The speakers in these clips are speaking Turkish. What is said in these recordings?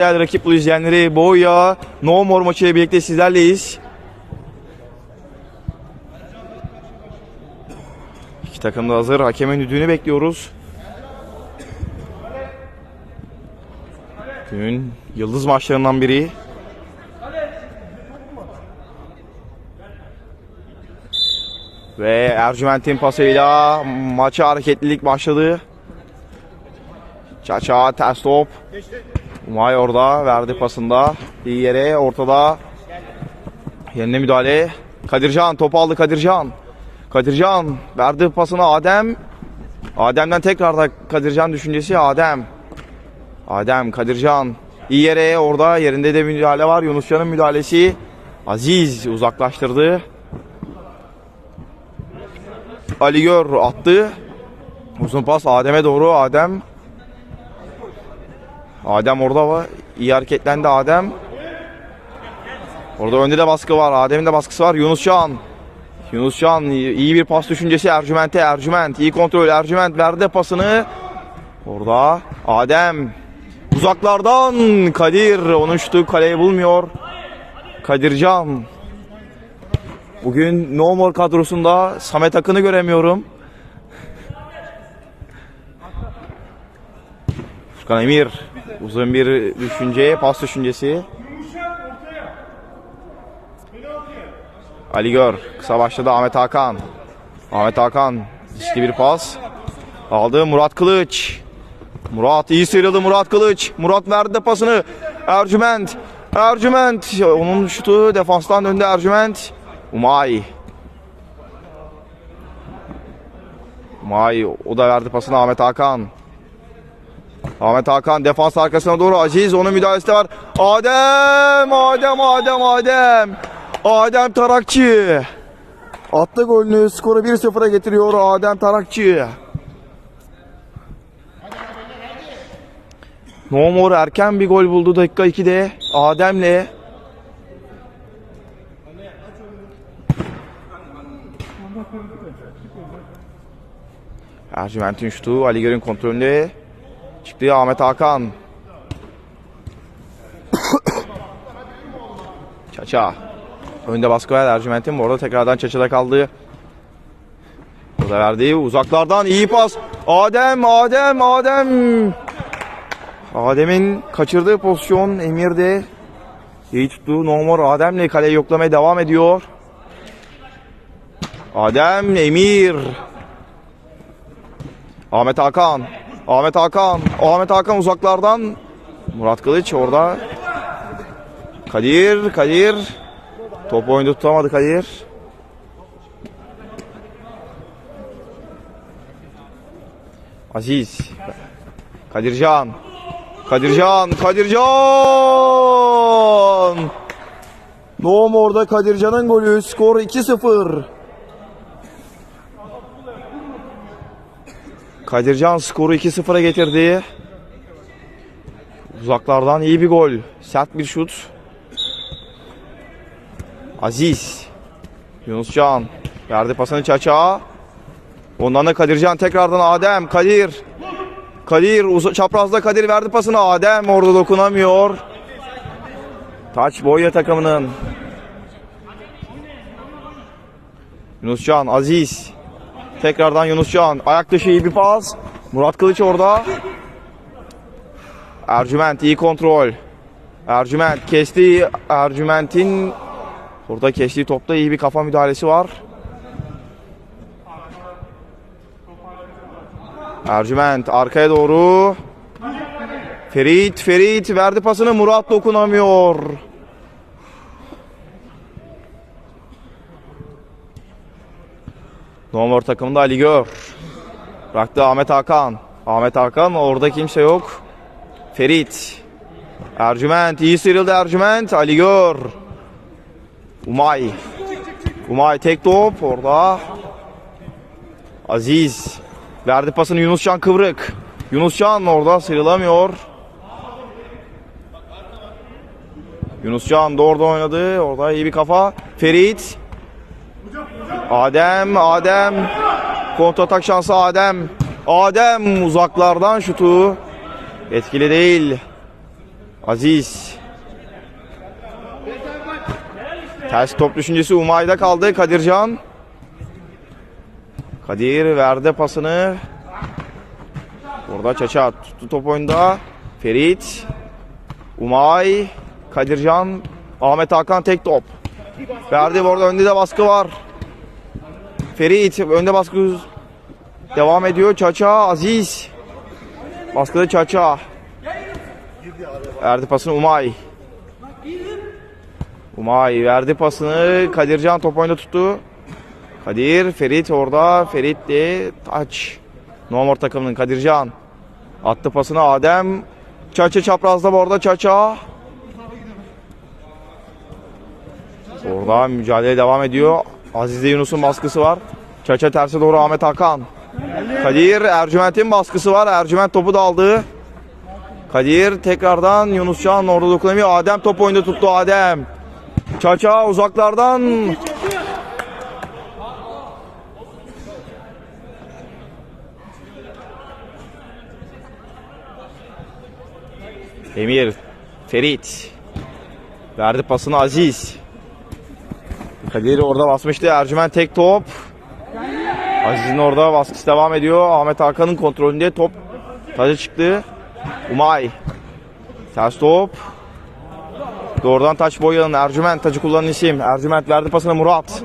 Değerli rakip izleyenleri Boya No More maçıyla birlikte sizlerleyiz. İki takım da hazır. Hakemin düdüğünü bekliyoruz. Günün yıldız maçlarından biri. Ve Ercüment'in pasıyla maça hareketlilik başladı. Çaça ters top. Umay orada verdi pasında. İyi yere ortada. Yerine müdahale. Kadircan topu aldı Kadircan. Kadircan verdi pasını Adem. Adem'den tekrar da Kadircan düşüncesi Adem. Adem Kadircan iyi yere orada yerinde de müdahale var. Yunuscan'ın müdahalesi. Aziz uzaklaştırdı. Ali Gör attı. Uzun pas Adem'e doğru. Adem Adem orada var. İyi hareketlendi Adem. Orada önde de baskı var. Adem'in de baskısı var. Yunuscan. Yunuscan iyi bir pas düşüncesi Ercüment'e. Ercüment iyi kontrol. Ercüment verdi pasını. Orada Adem. Uzaklardan Kadir. Onun şutu kaleyi bulmuyor. Kadircan. Bugün No More kadrosunda Samet Akın'ı göremiyorum. Furkan Emir uzun bir düşünce, pas düşüncesi. Ali Gör kısa başladı Ahmet Hakan. Ahmet Hakan riskli bir pas. Aldı Murat Kılıç. Murat iyi sıyrıldı Murat Kılıç. Murat verdi de pasını. Ercüment. Ercüment. Onun şutu defanstan döndü Ercüment. Umay. Umay o da verdi pasını Ahmet Hakan. Ahmet Hakan defans arkasına doğru Aziz onun müdahalesi var. Adem, Adem, Adem, Adem. Adem Tarakçı. Attı golünü skoru 1-0'a getiriyor Adem Tarakçı. No More erken bir gol buldu dakika 2'de Adem'le. Ercüment'in şutu Ali Gör'ün kontrolünde. Çıktı Ahmet Hakan. Çaça. Önde baskı var Ercüment'in. Bu arada tekrardan Çaça'da kaldı. O da verdi. Uzaklardan iyi pas. Adem, Adem, Adem. Adem'in kaçırdığı pozisyon Emir'de. İyi tuttu. Nomor Adem'le kaleyi yoklamaya devam ediyor. Adem, Emir. Ahmet Hakan. Ahmet Hakan. Ahmet Hakan uzaklardan. Murat Kılıç orada. Kadir. Kadir. Top oyunda tutamadı Kadir. Aziz. Kadircan. Kadircan. Kadircan. Doğum orada Kadircan'ın golü. Skor 2-0. Kadircan skoru 2-0'a getirdi. Uzaklardan iyi bir gol. Sert bir şut. Aziz. Yunuscan. Verdi pasını Çaça. Ondan da Kadircan tekrardan Adem. Kadir. Kadir çaprazda Kadir verdi pasını. Adem orada dokunamıyor. Taç Boya takımının. Yunuscan, Aziz. Tekrardan Yunuscan. Ayak dışı iyi bir pas. Murat Kılıç orada. Ercüment iyi kontrol. Ercüment kesti. Ercüment'in orada kestiği topta iyi bir kafa müdahalesi var. Ercüment arkaya doğru. Ferit, Ferit verdi pasını. Murat dokunamıyor. Nomor takımında Ali Gör. Bıraktı Ahmet Hakan. Ahmet Hakan orada kimse yok. Ferit. Ercüment iyi sıyrıldı Ercüment. Ali Gör. Umay. Umay tek top orada. Aziz. Verdi pasını Yunuscan Kıvrık. Yunuscan orada sıyrılamıyor. Yunuscan da orada oynadı. Orada iyi bir kafa. Ferit. Adem, Adem. Kontratak şansı Adem. Adem uzaklardan şutu. Etkili değil. Aziz. Ters top düşüncesi Umay'da kaldı. Kadircan. Kadir verdi pasını. Orada Çaça tuttu top oyunda. Ferit. Umay. Kadircan. Ahmet Hakan tek top. Verdi orada önde de baskı var. Ferit önde baskı devam ediyor. Çaça Aziz. Baskıda Çaça. Verdi pasını Umay. Umay verdi pasını. Kadircan top oyunda tuttu. Kadir, Ferit orada. Ferit de taç. Nomor takımının Kadircan. Attı pasını Adem. Çaça çaprazda bu arada Çaça. Orada mücadele devam ediyor. Aziz'de Yunus'un baskısı var. Çaça terse doğru Ahmet Hakan. Kadir Ercüment'in baskısı var. Ercüment topu da aldı. Kadir tekrardan Yunuscan orada dokunamıyor. Adem top oyunda tuttu Adem. Çaça uzaklardan. Emir, Ferit. Verdi pasını Aziz. Kadir orada basmıştı. Ercüment tek top. Aziz'in orada baskısı devam ediyor. Ahmet Hakan'ın kontrolünde top taca çıktı. Umay. Ters top. Doğrudan taç boyanın. Ercüment tacı kullanan isim. Ercüment verdi pasını Murat.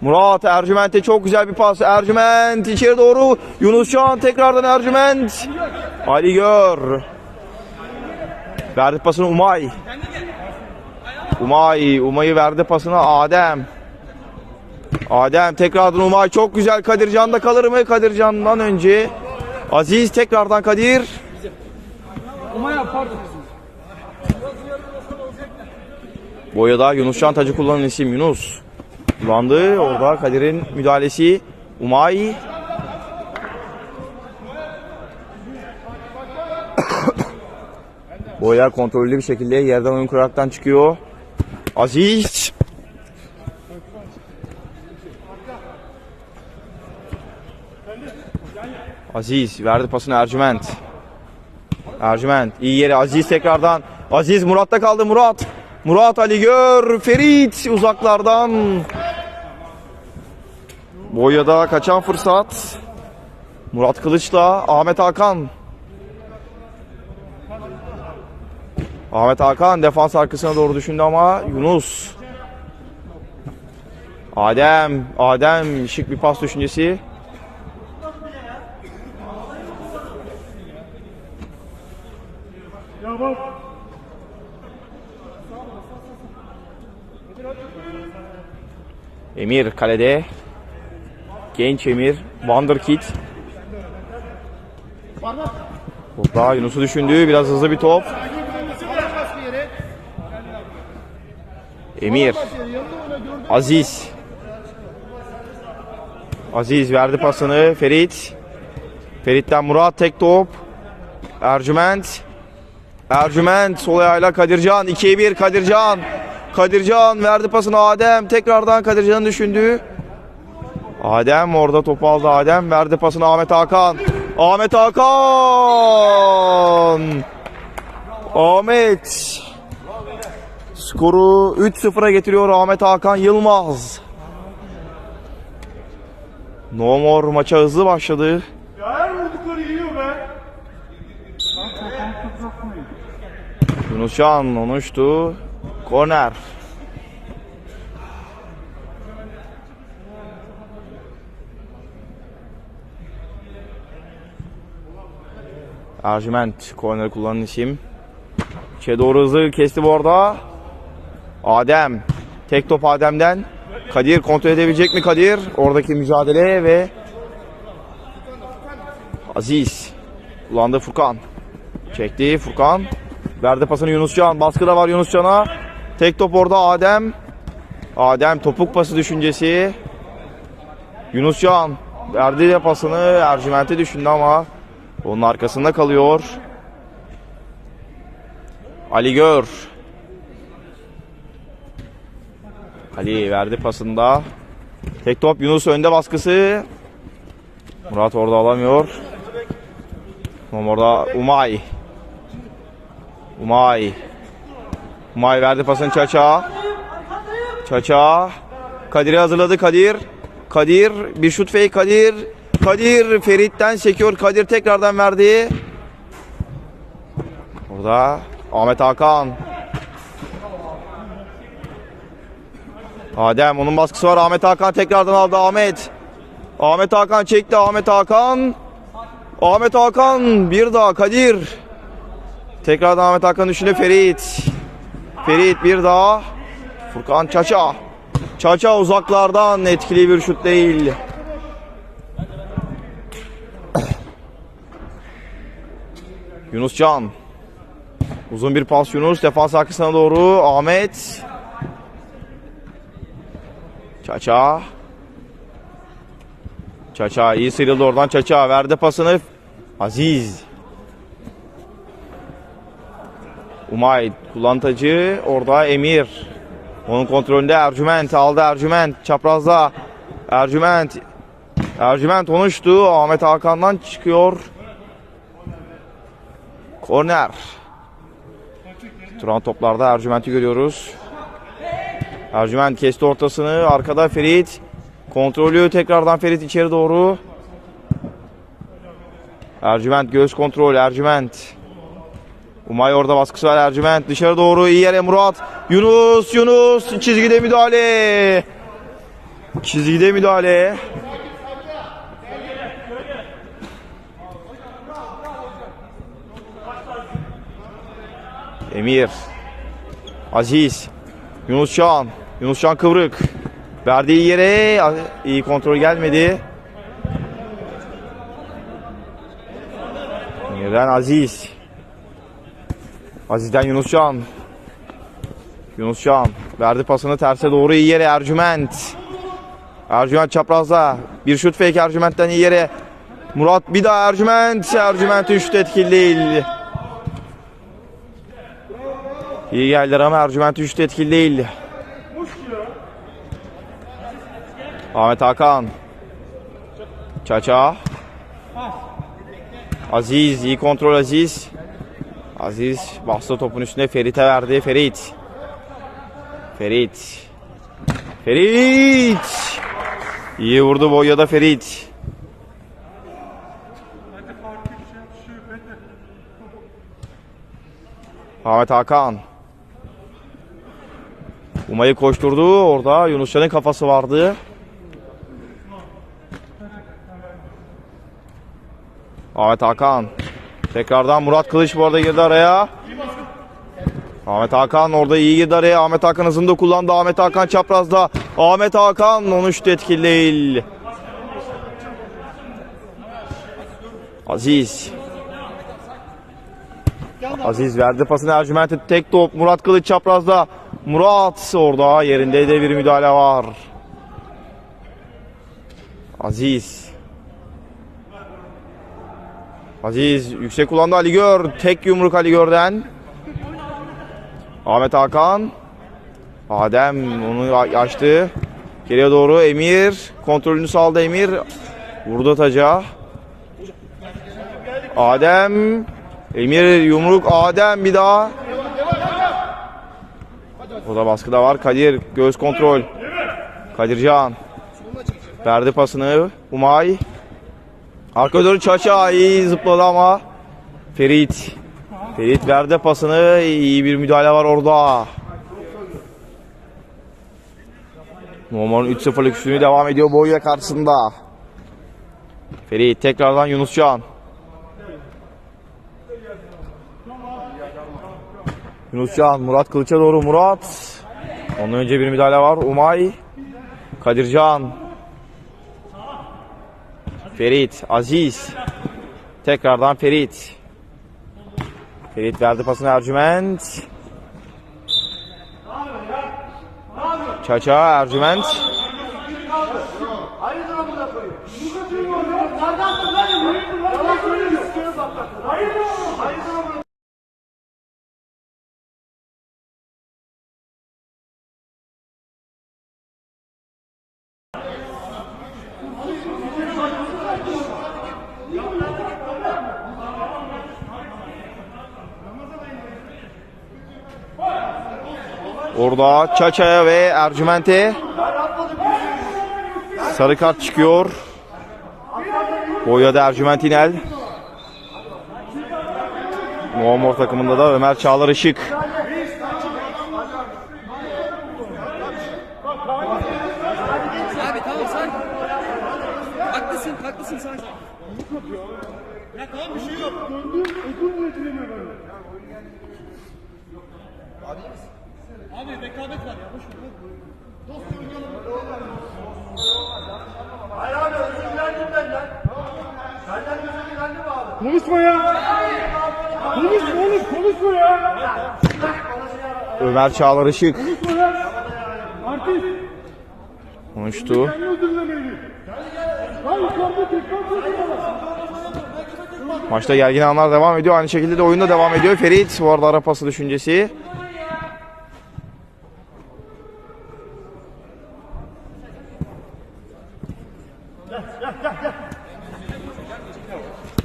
Murat Ercüment'e çok güzel bir pas. Ercüment içeri doğru. Yunuscan tekrardan Ercüment. Ali Gör. Verdi pasını Umay. Umay. Umay'ı verdi pasını Adem. Adem tekrardan Umay. Çok güzel Kadircan'da kalır mı? Kadircan'dan önce. Aziz tekrardan Kadir. Umaya pardon. Boyada Yunus Şantacı kullanan isim Yunus. Kullandı. Orada Kadir'in müdahalesi. Umay. Boya kontrollü bir şekilde yerden oyun kuraraktan çıkıyor. Aziz. Aziz verdi pasını Ercüment. Ercüment iyi yere Aziz tekrardan. Aziz Murat'ta kaldı Murat. Murat Ali Gör. Ferit uzaklardan. Boyada kaçan fırsat. Murat Kılıç'la Ahmet Hakan. Ahmet Hakan defans arkasına doğru düşündü ama Yunus. Adem, Adem şık bir pas düşüncesi. Emir kalede. Genç Emir. Wonderkid. Burada Yunus'u düşündü. Biraz hızlı bir top. Emir. Aziz. Aziz verdi pasını. Ferit. Ferit'ten Murat tek top. Ercüment. Ercüment sol ayağıyla Kadircan. 2'ye 1 Kadircan. Kadircan verdi pasını Adem. Tekrardan Kadircan'ın düşündüğü. Adem orada topu aldı Adem. Verdi pasını Ahmet Hakan. Ahmet Hakan. Ahmet. Skoru 3-0'a getiriyor Ahmet Hakan Yılmaz. No more maça hızlı başladı. Her vurdukları yiyor be. Yunuscan onuştu. Korner. Ercüment korner kullanan isim. İçe doğru hızlı kesti bu arada. Adem. Tek top Adem'den. Kadir kontrol edebilecek mi Kadir? Oradaki mücadele ve Aziz. Kullandı Furkan. Çekti Furkan. Verdi pasını Yunuscan. Baskı da var Yunuscan'a. Tek top orada Adem. Adem topuk pası düşüncesi. Yunuscan verdi de pasını Ercüment'e düşündü ama onun arkasında kalıyor. Ali Gör. Ali verdi pasında. Tek top Yunus önde baskısı. Murat orada alamıyor. Orada Umay. Umay. Umay verdi pasını Çaça. Çaça. Kadir'i hazırladı Kadir. Kadir bir şut fake Kadir. Kadir Ferit'ten çekiyor. Kadir tekrardan verdi. Burada Ahmet Hakan. Adem onun baskısı var. Ahmet Hakan tekrardan aldı Ahmet. Ahmet Hakan çekti. Ahmet Hakan. Ahmet Hakan bir daha Kadir. Tekrardan Ahmet Hakan düşündü Ferit. Ferit bir daha. Furkan Çaça. Çaça uzaklardan etkili bir şut değil. Yunus Can. Uzun bir pas Yunus. Defans arkasına doğru. Ahmet. Çaça. Çaça iyi sıyrıldı oradan Çaça. Verdi pasını. Aziz. Umay kullanıcı orada Emir. Onun kontrolünde Ercüment aldı Ercüment çaprazda. Ercüment Ercüment onuştu. Ahmet Hakan'dan çıkıyor. Korner. Duran toplarda Ercüment'i görüyoruz. Ercüment kesti ortasını. Arkada Ferit. Kontrolü tekrardan Ferit içeri doğru. Ercüment göz kontrol. Ercüment. Umay orada baskısı var Ercüment. Dışarı doğru iyi yere Murat. Yunus. Yunus. Çizgide müdahale. Çizgide müdahale. Emir. Aziz. Yunus Şan. Yunus Şan kıvrık. Verdiği yere iyi kontrol gelmedi. Yerden Aziz. Aziz'den Yunuscan. Yunuscan verdi pasını terse doğru iyi yere Ercüment. Ercüment çaprazda. Bir şut fake Ercüment'ten iyi yere. Murat bir daha Ercüment. Ercüment üçte etkili değil. İyi geldiler ama Ercüment üçte etkili değil. Ahmet Hakan. Çaça. Aziz iyi kontrol Aziz. Aziz bastı topun üstüne Ferit'e verdi. Ferit. Ferit. Ferit. İyi vurdu Boya'da Ferit. Ahmet Hakan. Umay'ı koşturdu. Orada Yunuscan'ın kafası vardı. Ahmet Hakan. Tekrardan Murat Kılıç bu arada girdi araya. Ahmet Hakan orada iyi girdi araya. Ahmet Hakan hızında kullandı. Ahmet Hakan çaprazda. Ahmet Hakan 13 etkili değil. Aziz. Aziz verdi pasını Ercüment'e tek top. Murat Kılıç çaprazda. Murat orada yerinde de bir müdahale var. Aziz. Aziz yüksek kullandı Ali Gör. Tek yumruk Ali Gör'den. Ahmet Hakan. Adem onu açtı. Geriye doğru Emir. Kontrolünü saldı Emir. Vurdu taca. Adem. Emir yumruk Adem bir daha. O da baskıda var. Kadir göz kontrol. Kadircan. Verdi pasını. Umay. Arka doğru Çaça iyi zıpladı ama Ferit. Ferit verdi pasını. iyi bir müdahale var orada. Norman'ın 3-0'lık üstünlüğü devam ediyor Boya karşısında. Ferit tekrardan Yunuscan. Yunuscan Murat Kılıç'a doğru Murat. Ondan önce bir müdahale var. Umay. Kadircan. Ferit, Aziz. Tekrardan Ferit. Ferit verdi pasını Ercüment. Çaça Ercüment. Orada Çaça'ya ve Ercüment'e sarı kart çıkıyor. Boya da Ercüment İnel. Muamor takımında da Ömer Çağlar Işık. Ömer Çağlar Işık konuştu. tekrar. Maçta gergin anlar devam ediyor. Aynı şekilde de oyunda devam ediyor. Ferit bu arada ara pası düşüncesi.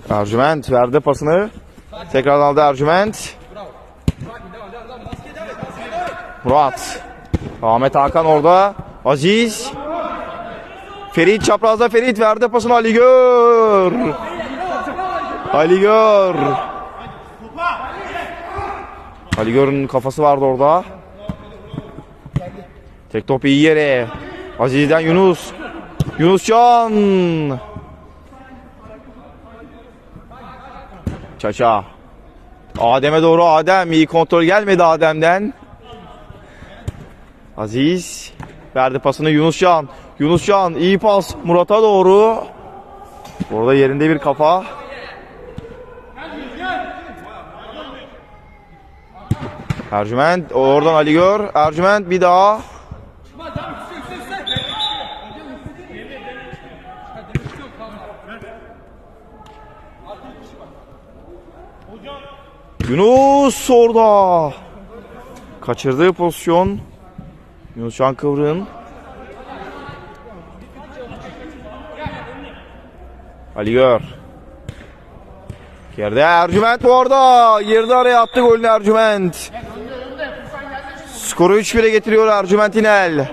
Ercüment verdi pasını. Tekrardan aldı Ercüment. Murat. Ahmet Hakan orada. Aziz. Ferit çaprazda Ferit verdi pasını Ali Gör. Ali Gör. Ali Gör'ün kafası vardı orada. Tek top iyi yere. Aziz'den Yunus. Yunus Can. Çaça. Adem'e doğru Adem. iyi kontrol gelmedi Adem'den. Aziz. Verdi pasını Yunuscan. Yunuscan iyi pas Murat'a doğru. Orada yerinde bir kafa. Ercüment oradan Ali Gör. Ercüment bir daha. Yunus orada. Kaçırdığı pozisyon. Yunus Can Kıvrık'ın. Ali Gör. Yerde Ercüment bu arada. Girdi araya attı golünü Ercüment. Skoru 3-1'e getiriyor Ercüment İnel.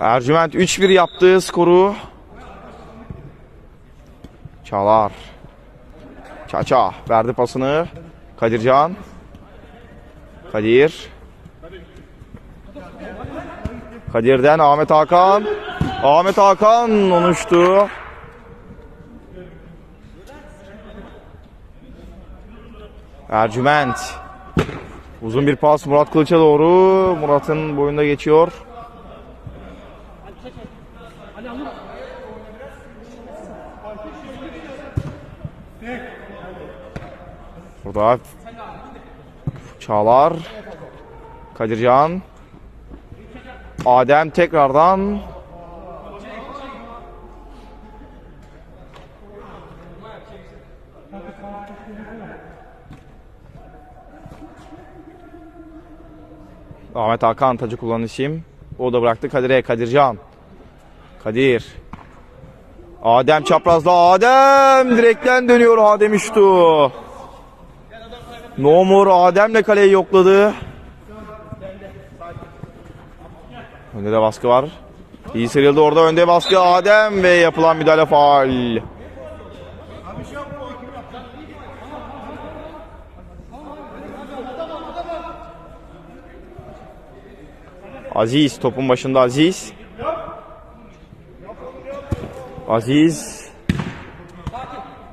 Ercüment 3-1 yaptı skoru. Çağlar. Çaça verdi pasını. Kadircan. Kadir. Kadir'den Ahmet Hakan. Ahmet Hakan onuştu. Ercüment. Uzun bir pas Murat Kılıç'a doğru. Murat'ın boyunda geçiyor. Burada Çağlar. Kadircan. Adem tekrardan Ahmet Hakan tacı kullanışım. O da bıraktı Kadir'e. Kadircan. Kadir. Adem çaprazda. Adem direkten dönüyor Adem Üçtu. No more Adem'le kaleyi yokladı. Önde de baskı var. İyi sıyrıldı orada önde baskı Adem ve yapılan müdahale faal. Aziz topun başında Aziz. Aziz.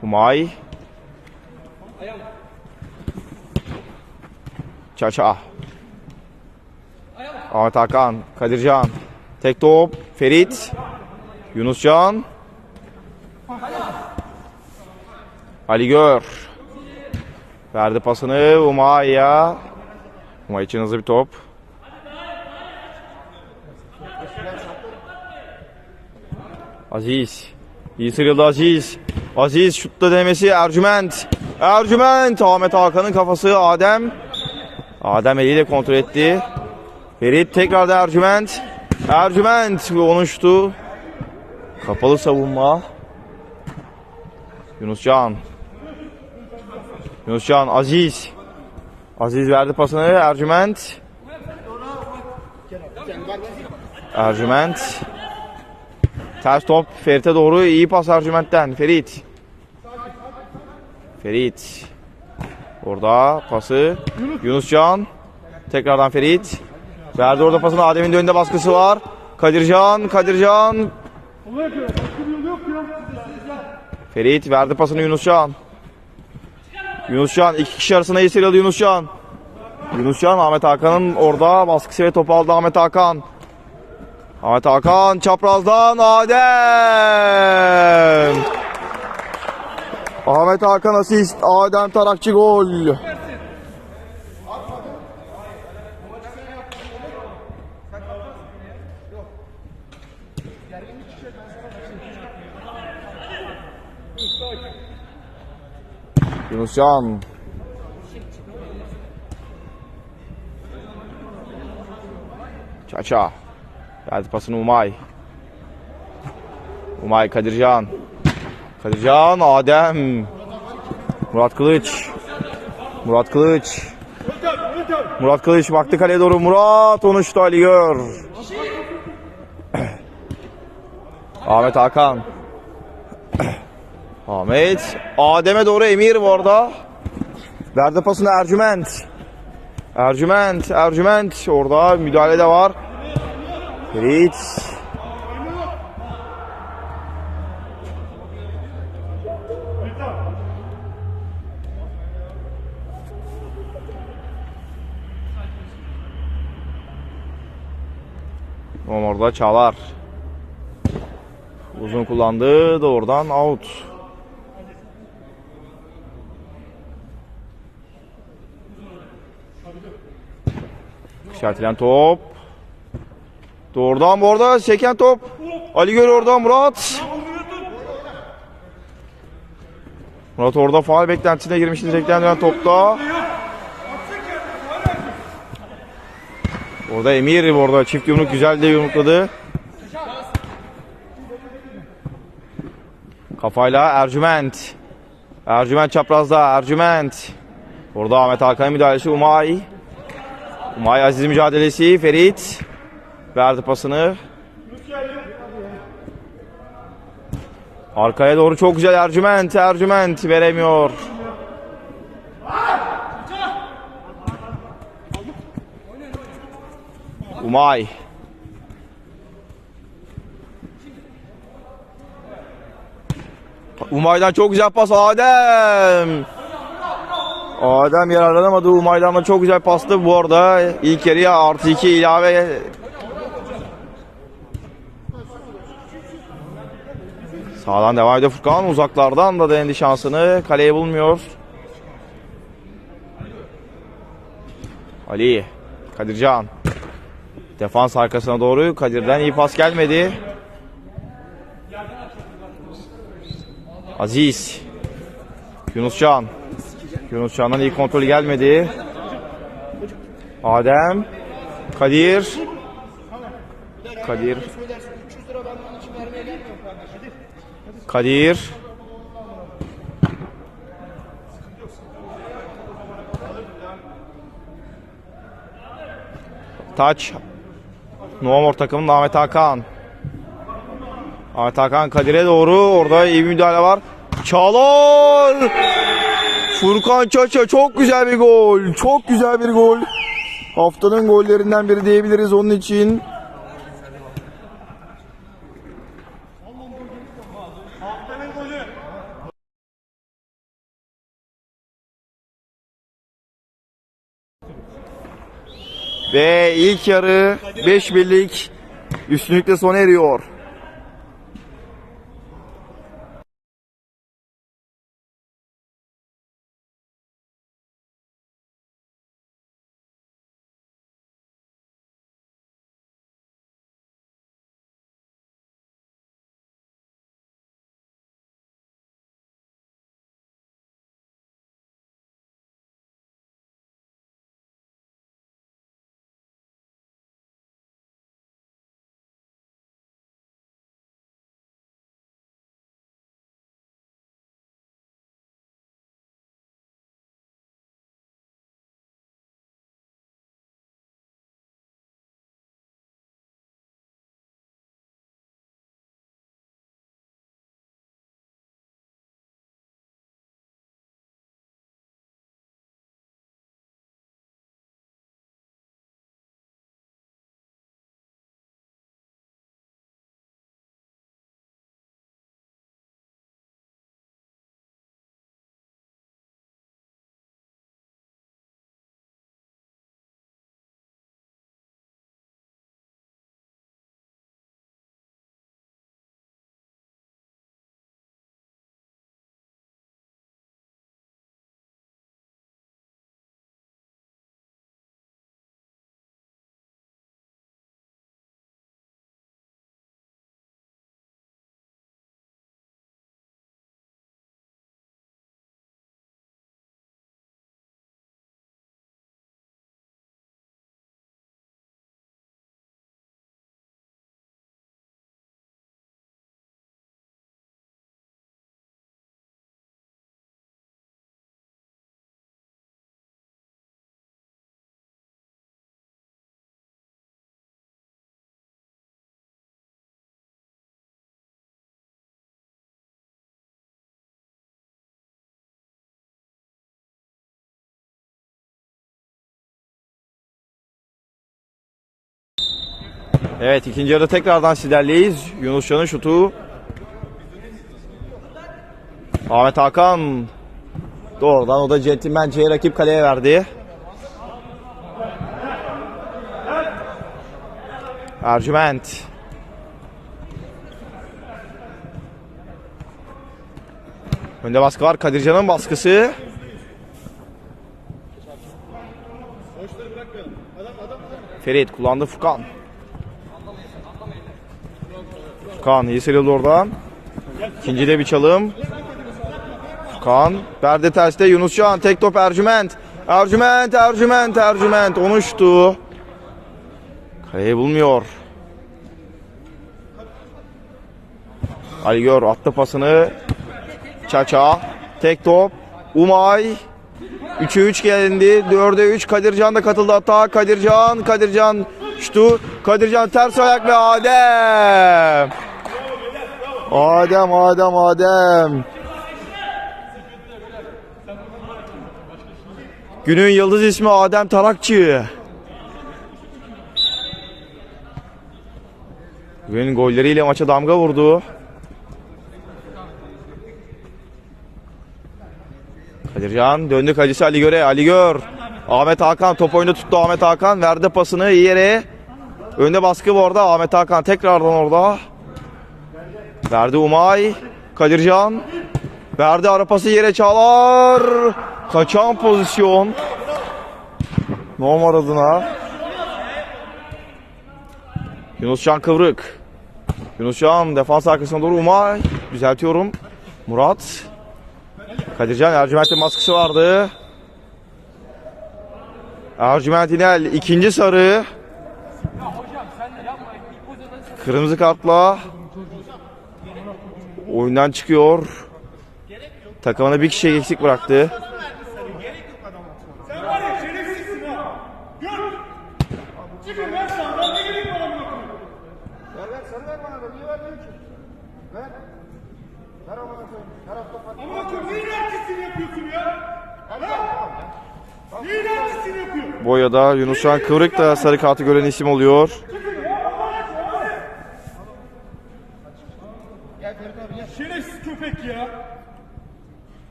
Humay. Çaça. Ahmet Hakan, Kadircan. Tek top, Ferit. Yunuscan. Ali Gör. Verdi pasını Umay'a. Umay için hızlı bir top. Aziz. İyi sıyrıldı Aziz. Aziz şutta denemesi Ercüment. Ercüment. Ahmet Hakan'ın kafası Adem. Adem eliyle kontrol etti. Ferit tekrar da Ercüment. Ercüment konuştu. Kapalı savunma. Yunuscan. Yunuscan Aziz. Aziz verdi pasını Ercüment. Ercüment. Ters top Ferit'e doğru iyi pas Ercüment'ten. Ferit. Ferit. Orada pası Yunuscan. Tekrardan Ferit. Verdi orada pasını Adem'in de önünde baskısı var. Kadircan, Kadircan. Ferit verdi pasını Yunuscan. Yunuscan iki kişi arasında iyi sıyrıldı Yunuscan. Yunuscan Ahmet Hakan'ın orada baskısı ve topu aldı Ahmet Hakan. Ahmet Hakan çaprazdan Adem. Ahmet Hakan asist, Adem Tarakçı gol. Yunuscan. Çaça. Verdi pasını Umay. Umay Kadircan. Kadircan Adem. Murat Kılıç. Murat Kılıç. Murat Kılıç baktı kaleye doğru. Murat onu şutu Ali. Ahmet Hakan. Ahmet. Adem'e doğru Emir bu arada. Verdi pasını Ercüment. Ercüment, Ercüment. Orada müdahale de var. Ferit. Tamam orada Çağlar. Uzun kullandı. Doğrudan out. İşaretilen top. Doğrudan bu arada seken top. Ali Göl orada Murat. Murat orada faal beklentisine girmişti direkten dönen topta. Orada Emir orada çift yumruk güzel de yumrukladı. Kafayla Ercüment. Ercüment çaprazda Ercüment. Orada Ahmet Hakan'ın müdahalesi Umay. Umay Aziz mücadelesi Ferit. Verdi pasını. Arkaya doğru çok güzel Ercüment. Ercüment veremiyor. Umay. Umay'dan çok güzel pas Adem. Adem yararlanamadı. Umay'dan da çok güzel pastı. Bu arada ilk yarıya artı 2 ilave Sağdan devam ediyor Furkan. Uzaklardan da denendi şansını. Kaleye bulmuyor. Ali. Kadircan. Defans arkasına doğru. Kadir'den iyi pas gelmedi. Aziz. Yunuscan. Yunuscan'dan iyi kontrolü gelmedi. Adem. Kadir. Kadir. Kadir. Taç. Novamor takımının Ahmet Hakan. Ahmet Hakan Kadir'e doğru. Orada iyi bir müdahale var. Çağlar. Furkan Çaça çok güzel bir gol. Çok güzel bir gol. Haftanın gollerinden biri diyebiliriz onun için. Ve ilk yarı 5 birlik üstünlükle sona eriyor. Evet ikinci yarıda tekrardan sizlerleyiz. Yunus Can'ın şutu. Ahmet Hakan doğrudan o da centilmence'ye rakip kaleye verdi. Ercüment. Önde baskı var. Kadircan'ın baskısı. Ferit kullandı Furkan. Furkan iyi sıyrıldı oradan. İkincide bir çalım. Furkan. Verdi terste Yunuscan. Tek top Ercüment. Ercüment, Ercüment, Ercüment. Onu uçtu. Kaleyi bulmuyor. Ali Gör attı pasını. Çaça. Tek top. Umay. 3'e 3 gelindi. 4'e 3 Kadircan da katıldı hatta. Kadircan, Kadircan şutu. Kadircan ters ayak ve Adem. Adem, Adem, Adem. Günün yıldız ismi Adem Tarakçı. Günün golleriyle maça damga vurdu. Kadircan döndü kalecisi Ali Gör'e. Ali Gör. Ahmet Hakan top oyunu tuttu Ahmet Hakan. Verdi pasını iyi yere. Önde baskı bu arada. Ahmet Hakan tekrardan orada. Verdi Umay. Kadircan. Verdi ara pası yere Çağlar. Kaçan pozisyon. Nomar adına. Yunuscan Kıvrık. Yunuscan defans arkasına doğru Umay. Düzeltiyorum. Murat. Kadircan Ercüment'in baskısı vardı. Ercüment İnel ikinci sarı. Kırmızı kartla oyundan çıkıyor. Takımına bir kişi eksik bıraktı. Sen var ya şerefsizsin ha. Gör. Çıkın ver sağdan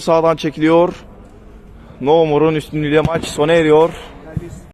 sağdan çekiliyor. Nomur'un üstünlüğüyle maç sona eriyor.